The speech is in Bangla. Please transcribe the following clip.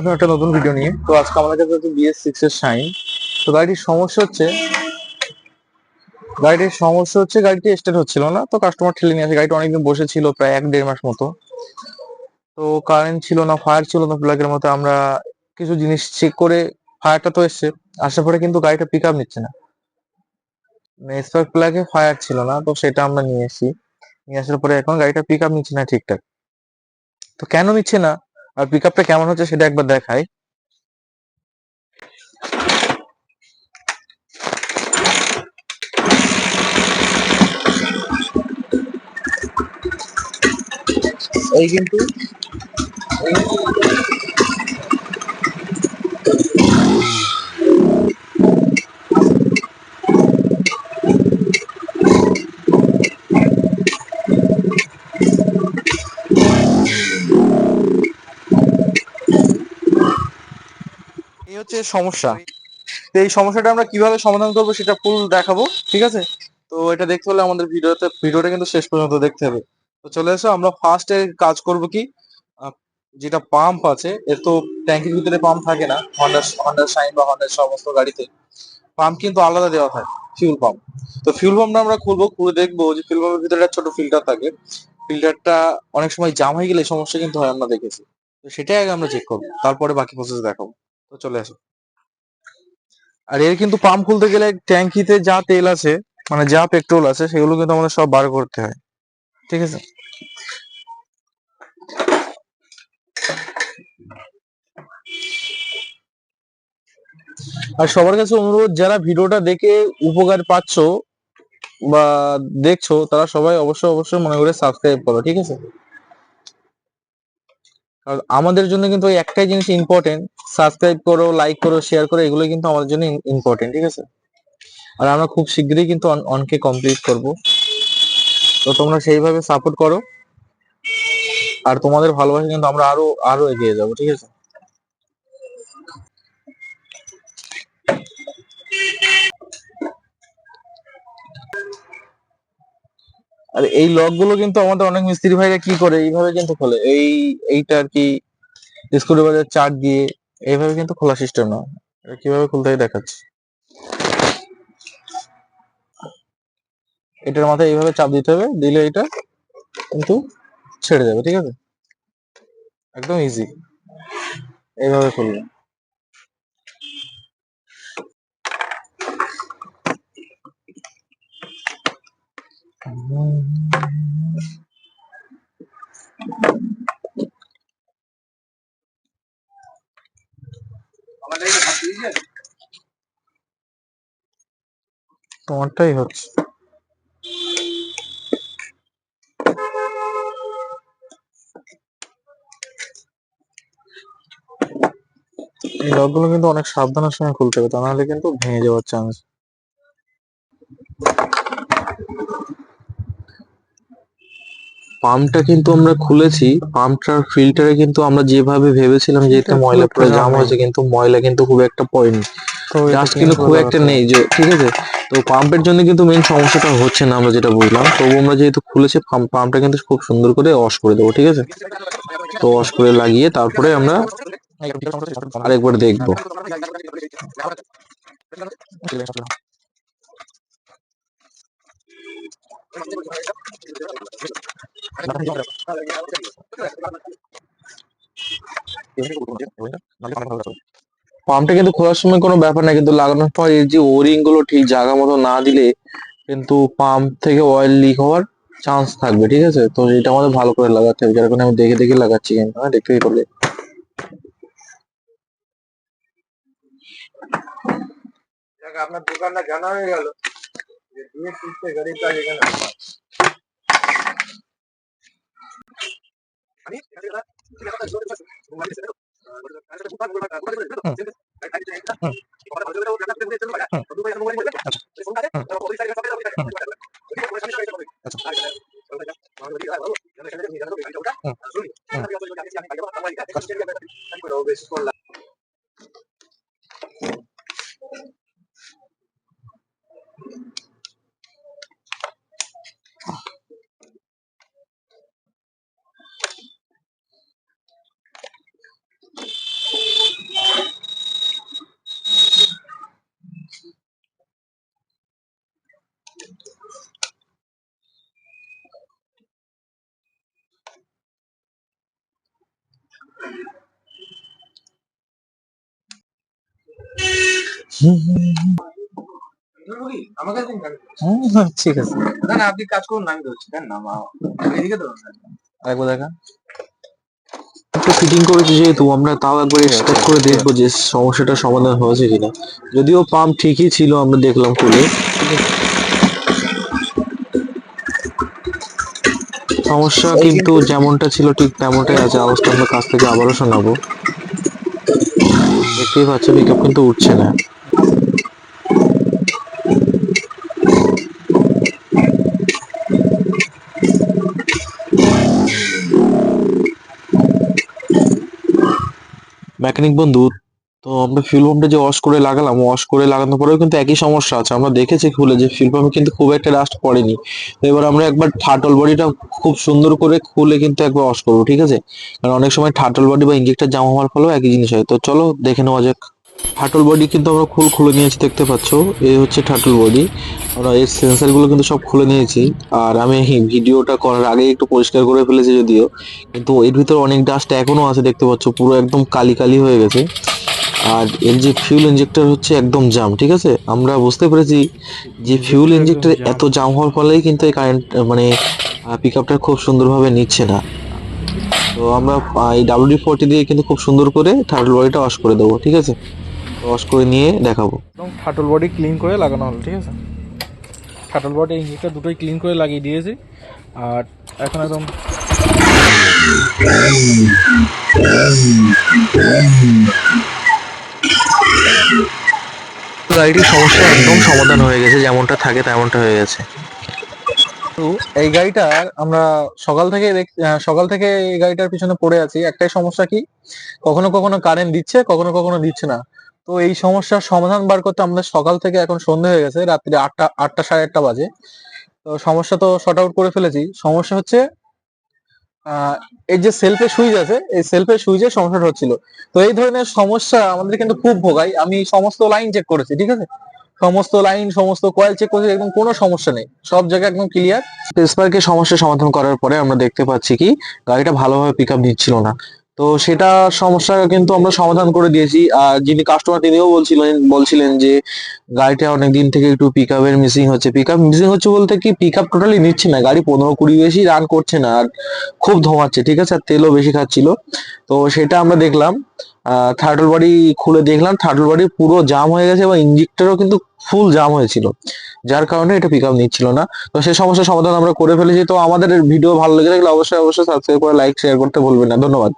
দেখুন একটা নতুন ভিডিও নিয়ে। তো আজকে আমাদের কাছে হচ্ছে বিএস সিক্স এর শাইন তো গাড়িটির সমস্যা হচ্ছে, গাড়িটির সমস্যা হচ্ছে গাড়িটি স্টার্ট হচ্ছিল না। তো কাস্টমার ঠেলে নিয়ে আসে। গাড়িটা অনেকদিন বসে ছিল প্রায় এক দেড় মাস মতো। তো কারেন্ট ছিল না ফায়ার ছিল না প্লাগের মতো। আমরা কিছু জিনিস চেক করে ফায়ারটা তো এসছে। আসার পরে কিন্তু গাড়িটা পিক আপ নিচ্ছে না। স্পার্ক প্লাগে ফায়ার ছিল না, তো সেটা আমরা নিয়ে এসেছি নিয়ে আসার পরে এখন গাড়িটা পিক আপ নিচ্ছে না ঠিকঠাক। তো কেন নিচ্ছে না? আর পিক আপটা কেমন হচ্ছে সেটা একবার দেখাই। এই কিন্তু এই হচ্ছে সমস্যা। তো এই সমস্যাটা আমরা কীভাবে সমাধান করব সেটা ফুল দেখাবো, ঠিক আছে? তো এটা দেখতে হলে আমাদের ভিডিওতে, ভিডিওটা কিন্তু শেষ পর্যন্ত দেখতে হবে। তো চলে এসো, আমরা ফার্স্টে কাজ করব কি? যেটা পাম্প আছে, এর তো ট্যাঙ্কির ভিতরে পাম্প থাকে না হন্ডা হন্ডা শাইন বা হন্ডার সমস্ত গাড়িতে। পাম্প কিন্তু আলাদা দেওয়া থাকে ফিউল পাম্প তো ফিউল পাম্পটা আমরা খুলবো, খুলে দেখব যে ফিউল পাম্পের ভিতরে একটা ছোট ফিল্টার থাকে। ফিল্টারটা অনেক সময় জাম হয়ে গেলে সমস্যা কিন্তু হয় আমরা দেখেছি। তো সেটাই আগে আমরা চেক করব, তারপরে বাকি প্রসেস দেখাবো। তো চলে আসো। আর এর কিন্তু পাম্প খুলতে গেলে ট্যাঙ্কিতে যা তেল আছে মানে যা পেট্রোল আছে, সেগুলো কিন্তু আমাদের সব বার করতে হয়। ঠিক আছে? আর সবার কাছে অনুরোধ, যারা ভিডিওটা দেখে উপকার পাচ্ছ বা দেখছ, তারা সবাই অবশ্যই অবশ্যই মনে করে সাবস্ক্রাইব করো, ঠিক আছে? আমাদের জন্য কিন্তু ওই একটাই জিনিস ইম্পর্টেন্ট সাবস্ক্রাইব করো লাইক করো শেয়ার করো এগুলো কিন্তু আমাদের জন্য ইম্পর্টেন্ট ঠিক আছে? আর আমরা খুব শীঘ্রই কিন্তু অনকে কমপ্লিট করব। তো তোমরা সেইভাবে সাপোর্ট করো। আর তোমাদের ভালোবাসা কিন্তু আমরা আরও আরও এগিয়ে যাব, ঠিক আছে? আর এই লকগুলো কিন্তু আমাদের অনেক মিস্ত্রি ভাইরা কি করে? এইভাবে কিন্তু খোলে। এই, এইটা আর কি স্ক্রুড্রাইভারের চার দিয়ে এইভাবে কিন্তু খোলা সিস্টেম না। এটা কীভাবে খুলতে হয় দেখাচ্ছি। এটার মাথায় এইভাবে চাপ দিতে হবে, দিলে এটা কিন্তু ছেড়ে যাবে, ঠিক আছে? একদম ইজি এইভাবে খুলবে তোমারটাই হচ্ছে। এই লকগুলো কিন্তু অনেক সাবধানের সঙ্গে খুলতে হবে, তা নাহলে কিন্তু ভেঙে যাওয়ার চান্স পাম্পটা কিন্তু আমরা খুলেছি পাম্পটার ফিল্টারে কিন্তু আমরা যেভাবে ভেবেছিলাম যে এতে ময়লা পড়ে জাম হয়েছে কিন্তু ময়লা কিন্তু খুব একটা পড়েনি। জাস্ট কিন্তু খুব একটা নেই যে ঠিক আছে? তো পাম্পের জন্য কিন্তু মেইন সমস্যাটা হচ্ছে না আমরা যেটা বুঝলাম। তবু আমরা যেহেতু খুলেছি পাম্প- পাম্পটা কিন্তু খুব সুন্দর করে ওয়াশ করে দেবো ঠিক আছে? তো ওয়াশ করে লাগিয়ে তারপরে আমরা আরেকবার দেখব। পাম্পটা কিন্তু খোলার সময় কোনো ব্যাপার না, কিন্তু লাগানোর পর এর যে ওরিংগুলো ঠিক জায়গা মতো না দিলে কিন্তু পাম্প থেকে অয়েল লিক হওয়ার চান্স থাকবে, ঠিক আছে? তো এটা আমাদের ভালো করে লাগাতে হবে। যার আমি দেখে দেখে লাগাচ্ছি কিন্তু হ্যাঁ দেখতেই পারলে। আপনার দোকানটা জানা হয়ে গেল যে দুই পিসে গাড়িটা এখানে con হ্যাঁ, হ্যাঁ, আমি ধরছি না একবার দেখা। একটা ফিটিং করেছি যেহেতু আমরা তাও একবার করে দেখব যে সমস্যাটা সমাধান হয়েছে কিনা। যদিও পাম্প ঠিকই ছিল আমরা দেখলাম খুলে। সমস্যা কিন্তু যেমনটা ছিল ঠিক তেমনটাই আছে। অবস্থা আমরা কাছ থেকে আবারও শোনাবো। দেখতেই পাচ্ছ পিকআপ কিন্তু উঠছে না। মেকানিক বন্ধু তো আমরা ফিউল পাম্পটা যে ওয়াশ করে লাগালাম ওয়াশ করে লাগানোর পরেও কিন্তু একই সমস্যা আছে। আমরা দেখেছি খুলে যে ফিউল পাম্পে কিন্তু খুব একটা ডাস্ট পড়েনি। তো এবার আমরা একবার থার্টল বডিটা খুব সুন্দর করে খুলে কিন্তু একবার ওয়াশ করব, ঠিক আছে? কারণ অনেক সময় থার্টল বডি বা ইঞ্জেক্টর জামা হওয়ার ফলেও একই জিনিস হয়। তো চলো দেখে নেওয়া যাক। থার্টল বডি কিন্তু আমরা ফুল খুলে নিয়েছি, দেখতে পাচ্ছ? এই হচ্ছে থার্টল বডি আমরা এর সেন্সারগুলো কিন্তু সব খুলে নিয়েছি। আর আমি ভিডিওটা করার আগে একটু পরিষ্কার করে ফেলেছি যদিও। কিন্তু এর ভিতরে অনেক ডাস্ট এখনও আছে, দেখতে পাচ্ছ? পুরো একদম কালি কালি হয়ে গেছে। আর যে ফিউল ইনজেক্টর হচ্ছে একদম জাম ঠিক আছে আমরা বুঝতে পেরেছি যে ফিউল ইনজেক্টর এত জাম হওয়ার ফলেই কিন্তু এই কারেন্ট মানে পিক আপটা খুব সুন্দরভাবে নিচ্ছে না তো আমরা এই ডাব্লিউডি ফোরটি দিয়ে কিন্তু খুব সুন্দর করে থার্ড বডিটা ওয়াশ করে দেবো ঠিক আছে ওয়াশ করে নিয়ে দেখাবো একদম ফাটল বডি ক্লিন করে লাগানো হলো ঠিক আছে ফাটল বডি ইঞ্জিনটা দুটোই ক্লিন করে লাগিয়ে দিয়েছি আর এখন একদম গাড়িটির সমস্যা একদম সমাধান হয়ে গেছে, যেমনটা থাকে তেমনটা হয়ে গেছে। তো এই গাড়িটার আমরা সকাল থেকে সকাল থেকে এই গাড়িটার পিছনে পড়ে আছি। একটাই সমস্যা কি? কখনো কখনো কারেন্ট দিচ্ছে, কখনো কখনো দিচ্ছে না। তো এই সমস্যার সমাধান বার করতে আমাদের সকাল থেকে এখন সন্ধে হয়ে গেছে, রাত্রি আটটা আটটা সাড়ে আটটা বাজে। তো সমস্যা তো শর্ট আউট করে ফেলেছি। সমস্যা হচ্ছে এই যে সেলফে সুইচ আছে, এই সেলফে সুইচের সমস্যাটা হচ্ছিল। তো এই ধরনের সমস্যা আমাদের কিন্তু খুব ভোগাই আমি সমস্ত লাইন চেক করেছি, ঠিক আছে? সমস্ত লাইন সমস্ত কয়েল চেক করেছি, একদম কোনো সমস্যা নেই। সব জায়গায় একদম ক্লিয়ার স্পার্কের সমস্যা সমাধান করার পরে আমরা দেখতে পাচ্ছি কি, গাড়িটা ভালোভাবে পিক আপ নিচ্ছিল না। তো সেটা সমস্যা কিন্তু আমরা সমাধান করে দিয়েছি। আর যিনি কাস্টমার তিনিও বলছিলেন বলছিলেন যে গাড়িটা অনেক দিন থেকে একটু পিক আপের মিসিং হচ্ছে। পিক আপ মিসিং হচ্ছে বলতে কি পিক আপ টোটালি নিচ্ছে না। গাড়ি পনেরো কুড়ি বেশি রান করছে না আর খুব ধোঁয়াচ্ছে, ঠিক আছে? আর তেলও বেশি খাচ্ছিল। তো সেটা আমরা দেখলাম। থার্ডল বাড়ি খুলে দেখলাম। থার্ডল বাড়ি পুরো জাম হয়ে গেছে এবং ইঞ্জেক্টরও কিন্তু ফুল জাম হয়েছিল। যার কারণে এটা পিক আপ নিচ্ছিল না। তো সেই সমস্যার সমাধান আমরা করে ফেলেছি। তো আমাদের ভিডিও ভালো লেগে থাকলে অবশ্যই অবশ্যই সাবস্ক্রাইব করে লাইক শেয়ার করতে ভুলবেন না। ধন্যবাদ।